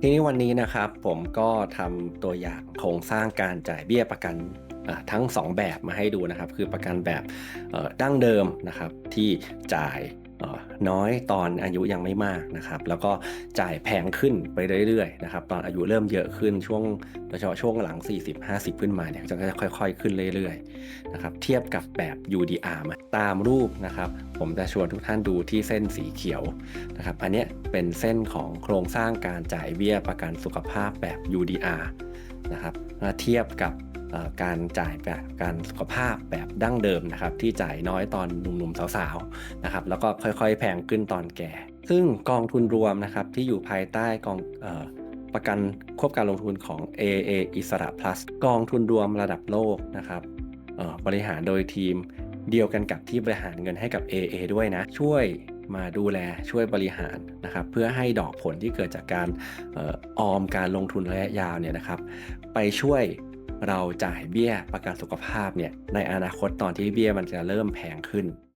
ทีนี้วันนี้นะครับผมก็ทำตัวอย่างโครงสร้างการจ่ายเบี้ยประกันทั้ง 2 แบบมาให้ดูนะครับ คือประกันแบบดั้งเดิมนะครับที่จ่าย น้อยตอนอายุยังไม่มากนะครับ แล้วก็จ่ายแพงขึ้นไปเรื่อยๆนะครับ ตอนอายุเริ่มเยอะขึ้นช่วงโดยเฉพาะช่วงหลัง 40-50 ขึ้นมาเนี่ยจะค่อยๆ ขึ้นเรื่อยๆนะครับ เทียบกับแบบ UDR มาตามรูปนะครับ ผมจะชวนทุกท่านดูที่เส้นสีเขียวนะครับ อันนี้เป็นเส้นของโครงสร้างการจ่ายเบี้ยประกันสุขภาพแบบ UDR นะครับมาเทียบกับ การจ่ายแบบกันสุขภาพแบบดั้งเดิมนะครับที่จ่ายน้อยตอนหนุ่มๆสาวๆนะครับแล้วก็ค่อยๆ แพงขึ้นตอนแก่ ซึ่งกองทุนรวมนะครับที่อยู่ภายใต้กองออประกันควบการลงทุนของ AA อิสระ plus กองทุนรวมระดับโลกนะครับบริหารโดยทีมเดียวกันกับที่บริหารเงินให้กับ AA ด้วยนะ ช่วยมาดูแลช่วยบริหารนะครับเพื่อให้ดอกผลที่เกิดจากการออออมการลงทุนระยะยาวเนี่ยนะครับ ไปช่วย เราจ่ายเบี้ยประกันสุขภาพเนี่ยในอนาคตตอนที่เบี้ยมันจะเริ่มแพงขึ้น